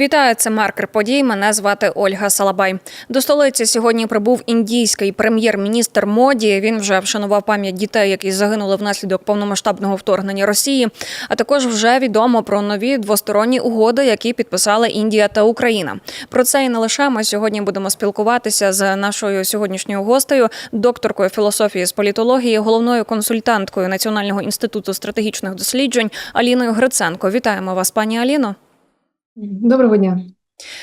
Вітаю, це маркер подій. Мене звати Ольга Салабай. До столиці сьогодні прибув індійський прем'єр-міністр Моді. Він вже вшанував пам'ять дітей, які загинули внаслідок повномасштабного вторгнення Росії. А також вже відомо про нові двосторонні угоди, які підписали Індія та Україна. Про це і не лише ми сьогодні будемо спілкуватися з нашою сьогоднішньою гостею, докторкою філософії з політології, головною консультанткою Національного інституту стратегічних досліджень Аліною Гриценко. Вітаємо вас, пані Аліно. Доброго дня.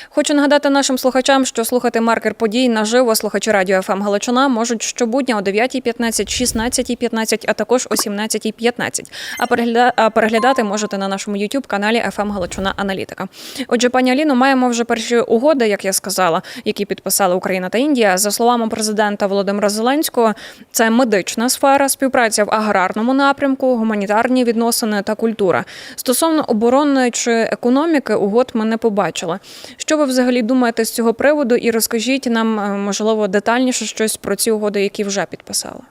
Хочу нагадати нашим слухачам, що слухати маркер подій наживо слухачі радіо ФМ Галичина можуть щобудня о 9.15, 16.15, а також о 17.15. А перегляда- а переглядати можете на нашому youtube каналі ФМ Галичина Аналітика. Отже, пані Аліно, маємо вже перші угоди, як я сказала, які підписали Україна та Індія. За словами президента Володимира Зеленського, це медична сфера, співпраця в аграрному напрямку, гуманітарні відносини та культура. Стосовно оборонної чи економіки, угод ми не побачили. Що ви взагалі думаєте з цього приводу? І розкажіть нам, е, можливо, детальніше щось про ці угоди, які вже підписали.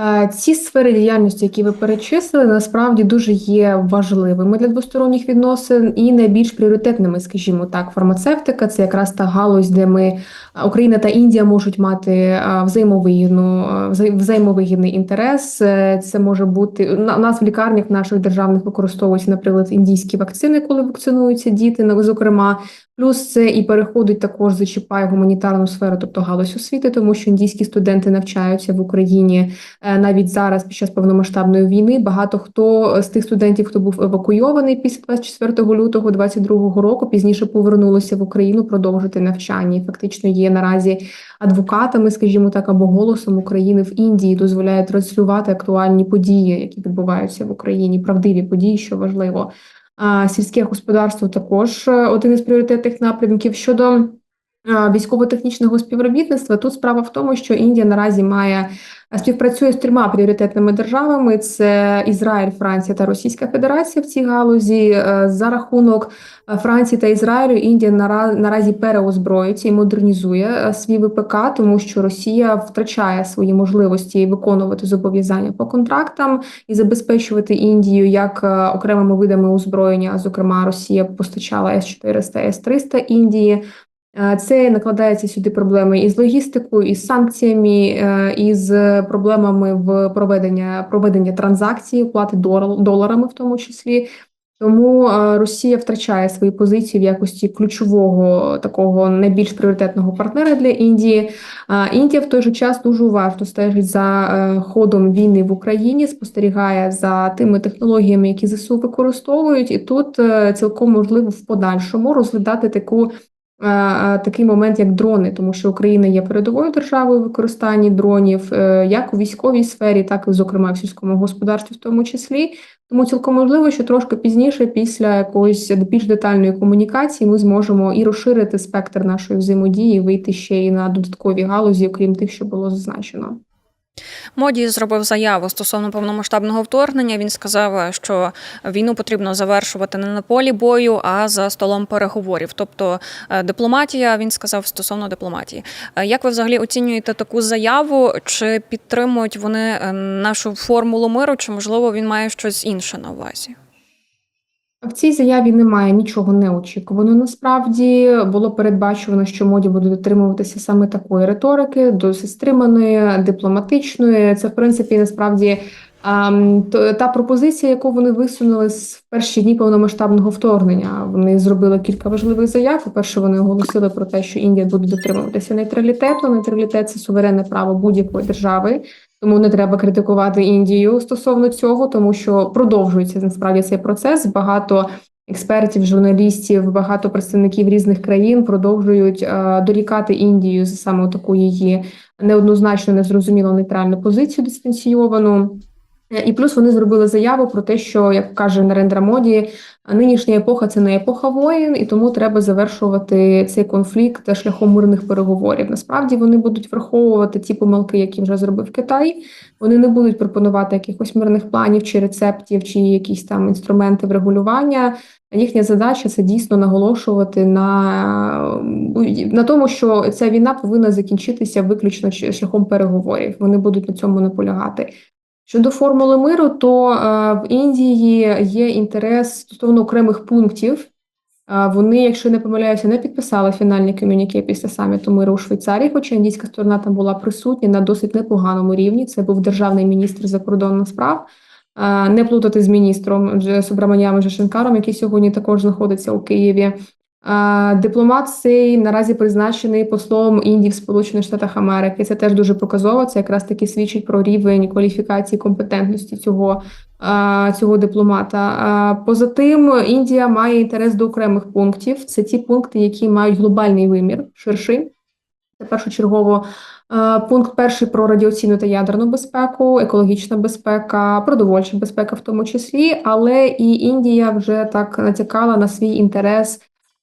Е, Ці сфери діяльності, які ви перечислили, насправді дуже є важливими для двосторонніх відносин і найбільш пріоритетними, скажімо так, фармацевтика це якраз та галузь, де ми е, Україна та Індія можуть мати е, взаємовигідну взаємовигідний інтерес. Це може бути на- нас в лікарнях наших державних використовуються, наприклад, індійські вакцини, коли вакцинуються діти, ну, зокрема. Плюс це і переходить також зачіпає гуманітарну сферу, тобто галузь освіти, тому що індійські студенти навчаються в Україні навіть зараз, під час повномасштабної війни, багато хто з тих студентів, хто був евакуйований після 24 лютого 2022 року, пізніше повернулися в Україну продовжити навчання. І фактично є наразі адвокатами, скажімо так, або голосом України в Індії, дозволяють транслювати актуальні події, які відбуваються в Україні, правдиві події, що важливо. А сільське господарство також е, один із пріоритетних напрямків щодо. Е, Військово-технічного співробітництва тут справа в тому, що Індія наразі має співпрацює з трьома пріоритетними державами: це Ізраїль, Франція та Російська Федерація в цій галузі. Е, За рахунок е, Франції та Ізраїлю Індія нара- наразі переозброюється і модернізує е, свій ВПК, тому що Росія втрачає свої можливості виконувати зобов'язання по контрактам і забезпечувати Індію як е, окремими видами озброєння. Зокрема, Росія постачала С-400, С-300 Індії. Е, Це накладається сюди проблеми із логістикою, із санкціями, е, із проблемами в проведення проведення транзакцій, оплати доларами, в тому числі. Тому е, Росія втрачає свої позиції в якості ключового такого найбільш пріоритетного партнера для Індії. Індія в той же час дуже уважно стежить за ходом війни в Україні, спостерігає за тими технологіями, які ЗСУ використовують, і тут цілком можливо в подальшому розглядати таку такий момент, як дрони, тому що Україна є передовою державою в використанні дронів, е, як у військовій сфері, так і, зокрема, в сільському господарстві, в тому числі. Тому цілком можливо, що трошки пізніше, після якоїсь більш детальної комунікації, ми зможемо і розширити спектр нашої взаємодії, вийти ще й на додаткові галузі, окрім тих, що було зазначено. Моді зробив заяву стосовно повномасштабного вторгнення. Він сказав, що війну потрібно завершувати не на полі бою, а за столом переговорів. Тобто е, дипломатія, він сказав стосовно дипломатії. Е, Як ви взагалі оцінюєте таку заяву? Чи підтримують вони е, нашу формулу миру, чи можливо він має щось інше на увазі? В цій заяві немає нічого неочікуваного. Насправді було передбачено, що моді буде дотримуватися саме такої риторики, досить стриманої, дипломатичної. Це в принципі насправді то- та пропозиція, яку вони висунули в перші дні повномасштабного вторгнення. Вони зробили кілька важливих заяв. По-перше, вони оголосили про те, що Індія буде дотримуватися нейтралітету. Нейтралітет це суверенне право будь-якої держави. Тому не треба критикувати Індію стосовно цього, тому що продовжується насправді цей процес. Багато експертів, журналістів, багато представників різних країн продовжують е, дорікати Індію за саме таку її неоднозначно незрозуміло нейтральну позицію дистанційовану. Е, І плюс вони зробили заяву про те, що як каже Нарендра Моді, нинішня епоха це не епоха воїн, і тому треба завершувати цей конфлікт шляхом мирних переговорів. Насправді вони будуть враховувати ті помилки, які вже зробив Китай. Вони не будуть пропонувати якихось мирних планів чи рецептів, чи якісь там інструменти врегулювання. Їхня задача це дійсно наголошувати на, на тому, що ця війна повинна закінчитися виключно шляхом переговорів. Вони будуть на цьому наполягати. Щодо формули миру, то е, в Індії є інтерес стосовно окремих пунктів Вони, якщо не помиляюся, не підписали фінальні комюніке після саміту миру у Швейцарії, хоча індійська сторона там була присутня на досить непоганому рівні. Це був державний міністр закордонних справ. Не плутати з міністром Субраманіаном Жашенкаром, який сьогодні також знаходиться у Києві. Дипломат цей наразі призначений послом Індії в Сполучених Штатах Америки. Це теж дуже показово. Це якраз таки свідчить про рівень кваліфікації компетентності цього, цього дипломата. Поза тим, Індія має інтерес до окремих пунктів. Це ті пункти, які мають глобальний вимір, ширший. Це першочергово пункт перший про радіаційну та ядерну безпеку, екологічна безпека, продовольча безпека в тому числі, але і Індія вже так натякала на свій інтерес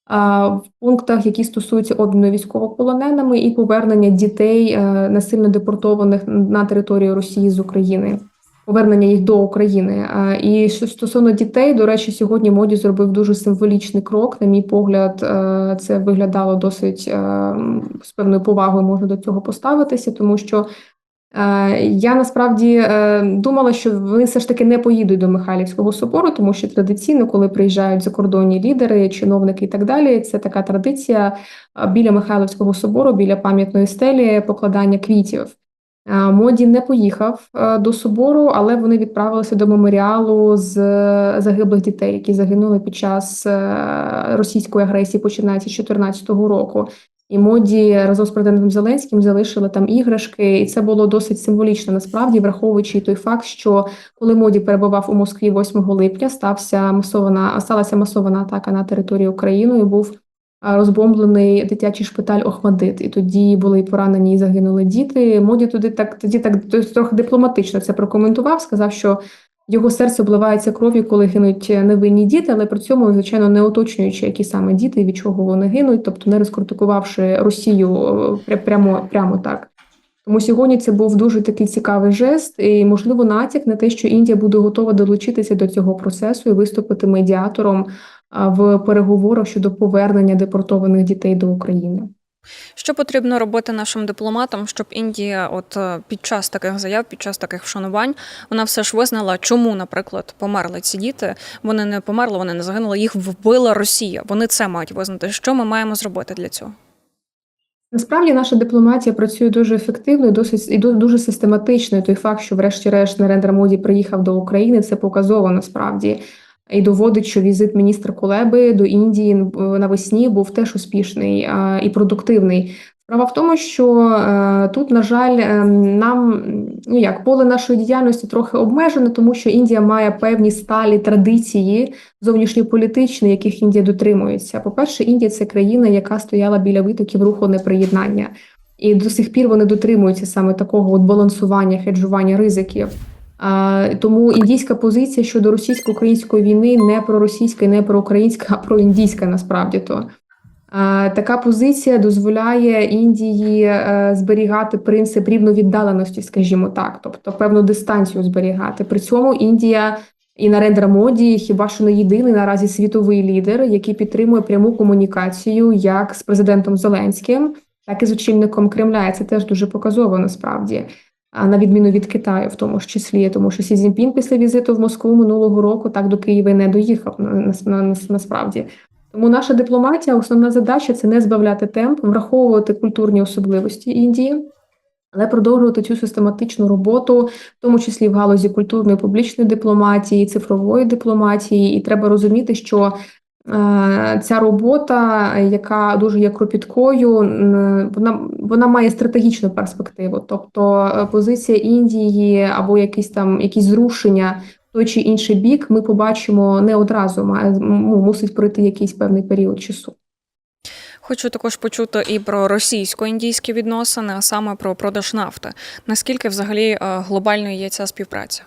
в пунктах, які стосуються обміну військовополоненими і повернення дітей е, насильно депортованих на територію Росії з України. Повернення їх до України. Е, І що стосовно дітей, до речі, сьогодні Моді зробив дуже символічний крок. На мій погляд, е, це виглядало досить е, з певною повагою можна до цього поставитися, тому що я насправді е, думала, що вони все ж таки не поїдуть до Михайлівського собору, тому що традиційно, коли приїжджають закордонні лідери, чиновники і так далі, це така традиція е, біля Михайлівського собору, біля пам'ятної стелі покладання квітів. Е, Моді не поїхав е, до собору, але вони відправилися до меморіалу з е, загиблих дітей, які загинули під час е, російської агресії, починаючи з 2014 року. І моді разом з президентом Зеленським залишили там іграшки, і це було досить символічно. Насправді, враховуючи той факт, що коли моді перебував у Москві 8 липня, стався масована сталася масована атака на територію України. і Був розбомблений дитячий шпиталь Охмадит, і тоді були поранені і загинули діти. Моді туди так тоді так трохи дипломатично це прокоментував. Сказав, що його серце обливається кров'ю, коли гинуть невинні діти, але при цьому, звичайно, не уточнюючи, які саме діти від чого вони гинуть, тобто не розкритикувавши Росію е, прямо, прямо так. Тому сьогодні це був дуже такий цікавий жест, і можливо натяк на те, що Індія буде готова долучитися до цього процесу і виступити медіатором в переговорах щодо повернення депортованих дітей до України. Що потрібно робити нашим дипломатам, щоб Індія, от е, під час таких заяв, під час таких вшанувань, вона все ж визнала, чому, наприклад, померли ці діти. Вони не померли, вони не загинули. Їх вбила Росія. Вони це мають визнати. Що ми маємо зробити для цього? Насправді наша дипломатія працює дуже ефективно і досить і ду- дуже систематично. І той факт, що врешті-решт Нарендра Моді приїхав до України, це показово насправді. І доводить, що візит міністра Кулеби до Індії е, навесні був теж успішний і продуктивний. Справа в тому, що е, тут, на жаль, е, нам ну як поле нашої діяльності трохи обмежене, тому що Індія має певні сталі традиції зовнішньополітичні, яких Індія дотримується. По-перше, Індія це країна, яка стояла біля витоків руху неприєднання, і до сих пір вони дотримуються саме такого от балансування, хеджування ризиків. Тому індійська позиція щодо російсько-української війни не проросійська і не проукраїнська, а проіндійська насправді то. Така позиція дозволяє Індії е, зберігати принцип рівновіддаленості, скажімо так, тобто певну дистанцію зберігати. При цьому Індія і Нарендра Моді хіба що не єдиний наразі світовий лідер, який підтримує пряму комунікацію як з президентом Зеленським, так і з очільником Кремля. Це теж дуже показово насправді. А на відміну від Китаю, в тому ж числі, тому що Сі Цзіньпін після візиту в Москву минулого року так до Києва не доїхав на, на, на, насправді. Тому наша дипломатія, основна задача це не збавляти темп, враховувати культурні особливості Індії, але продовжувати цю систематичну роботу, в тому числі в галузі культурної публічної дипломатії, цифрової дипломатії. І треба розуміти, що ця робота, яка дуже є кропіткою, вона, вона має стратегічну перспективу. Тобто е, позиція Індії або якісь там якісь зрушення в той чи інший бік, ми побачимо не одразу, має ну, мусить пройти якийсь певний період часу. Хочу також почути і про російсько-індійські відносини, а саме про продаж нафти. Наскільки взагалі е, глобальною є ця співпраця?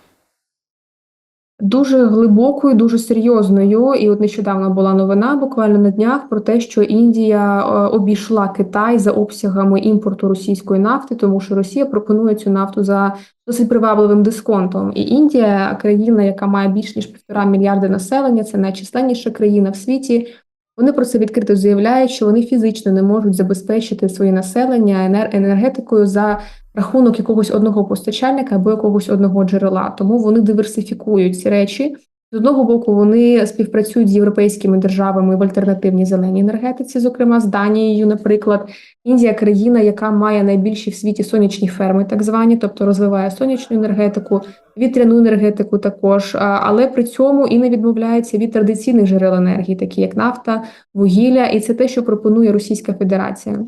Дуже глибокою, дуже серйозною. І от нещодавно була новина буквально на днях про те, що Індія е, обійшла Китай за обсягами імпорту російської нафти, тому що Росія пропонує цю нафту за досить привабливим дисконтом. І Індія, країна, яка має більш ніж півтора мільярди населення, це найчисленніша країна в світі. Вони про це відкрито заявляють, що вони фізично не можуть забезпечити своє населення енергетикою за рахунок якогось одного постачальника або якогось одного джерела. Тому вони диверсифікують ці речі. З одного боку, вони співпрацюють з європейськими державами в альтернативній зеленій енергетиці, зокрема з Данією, наприклад. Індія країна, яка має найбільші в світі сонячні ферми, так звані, тобто розвиває сонячну енергетику, вітряну енергетику також, але при цьому і не відмовляється від традиційних джерел енергії, такі як нафта, вугілля, і це те, що пропонує Російська Федерація.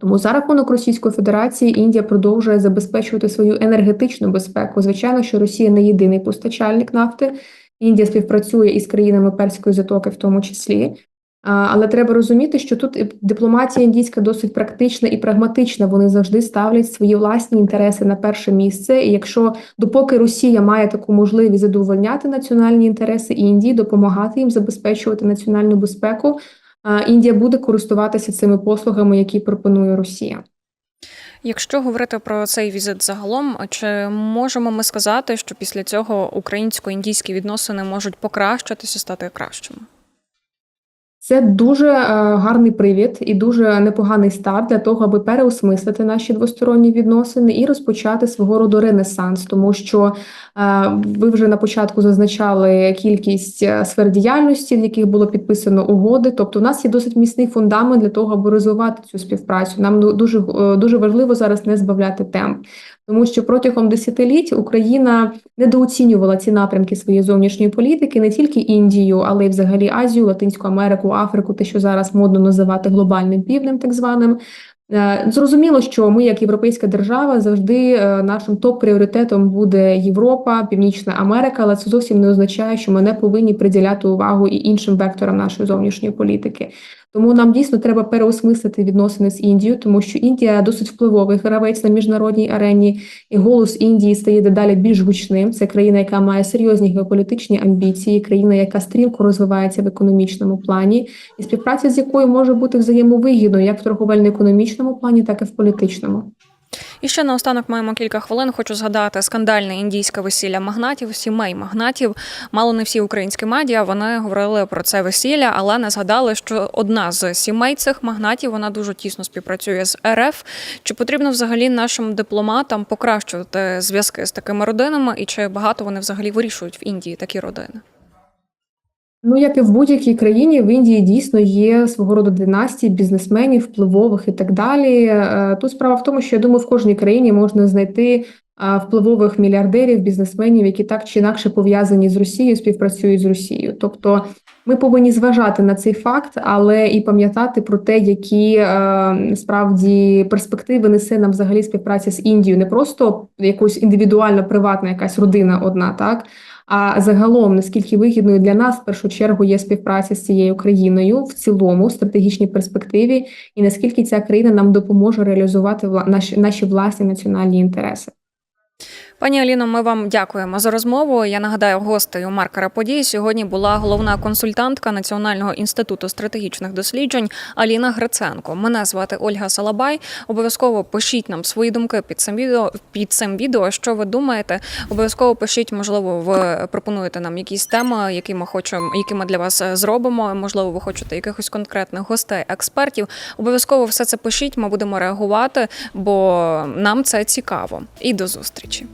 Тому за рахунок Російської Федерації Індія продовжує забезпечувати свою енергетичну безпеку. Звичайно, що Росія не єдиний постачальник нафти. Індія співпрацює із країнами Перської затоки, в тому числі. Але треба розуміти, що тут дипломатія індійська досить практична і прагматична. Вони завжди ставлять свої власні інтереси на перше місце. І якщо допоки Росія має таку можливість задовольняти національні інтереси Індії, допомагати їм забезпечувати національну безпеку, Індія буде користуватися цими послугами, які пропонує Росія. Якщо говорити про цей візит загалом, чи можемо ми сказати, що після цього українсько-індійські відносини можуть покращитися, стати кращими? Це дуже е, гарний привід і дуже непоганий старт для того, аби переосмислити наші двосторонні відносини і розпочати свого роду ренесанс, тому що е, ви вже на початку зазначали кількість е, сфер діяльності, в яких було підписано угоди. Тобто, у нас є досить міцний фундамент для того, аби розвивати цю співпрацю. Нам дуже дуже важливо зараз не збавляти темп. Тому що протягом десятиліть Україна недооцінювала ці напрямки своєї зовнішньої політики не тільки Індію, але й взагалі Азію, Латинську Америку, Африку, те, що зараз модно називати глобальним півднем, так званим. Е, Зрозуміло, що ми, як європейська держава, завжди е, нашим топ-пріоритетом буде Європа, Північна Америка, але це зовсім не означає, що ми не повинні приділяти увагу і іншим векторам нашої зовнішньої політики. Тому нам дійсно треба переосмислити відносини з Індією, тому що Індія досить впливовий гравець на міжнародній арені, і голос Індії стає дедалі більш гучним. Це країна, яка має серйозні геополітичні амбіції, країна, яка стрімко розвивається в економічному плані, і співпраця з якою може бути взаємовигідною як в торговельно-економічному плані, так і в політичному. І ще наостанок маємо кілька хвилин. Хочу згадати скандальне індійське весілля магнатів, сімей магнатів. Мало не всі українські медіа вони говорили про це весілля, але не згадали, що одна з сімей цих магнатів вона дуже тісно співпрацює з РФ. Чи потрібно взагалі нашим дипломатам покращувати зв'язки з такими родинами, і чи багато вони взагалі вирішують в Індії такі родини? Ну, як і в будь-якій країні, в Індії дійсно є свого роду династії бізнесменів, впливових і так далі. Е, Тут справа в тому, що я думаю, в кожній країні можна знайти впливових мільярдерів, бізнесменів, які так чи інакше пов'язані з Росією, співпрацюють з Росією. Тобто ми повинні зважати на цей факт, але і пам'ятати про те, які е, справді перспективи несе нам взагалі співпраця з Індією, не просто якось індивідуальна приватна якась родина одна, так. А загалом, наскільки вигідною для нас в першу чергу є співпраця з цією країною в цілому стратегічній перспективі, і наскільки ця країна нам допоможе реалізувати наші, наші власні національні інтереси. Пані Аліно, ми вам дякуємо за розмову. Я нагадаю, гостею маркера подій сьогодні була головна консультантка Національного інституту стратегічних досліджень Аліна Гриценко. Мене звати Ольга Салабай. Обов'язково пишіть нам свої думки під цим відео. Під цим відео, що ви думаєте. Обов'язково пишіть, можливо, ви пропонуєте нам якісь теми, які ми хочемо, які ми для вас е, зробимо. Можливо, ви хочете якихось конкретних гостей, експертів. Обов'язково все це пишіть. Ми будемо реагувати, бо нам це цікаво. І до зустрічі.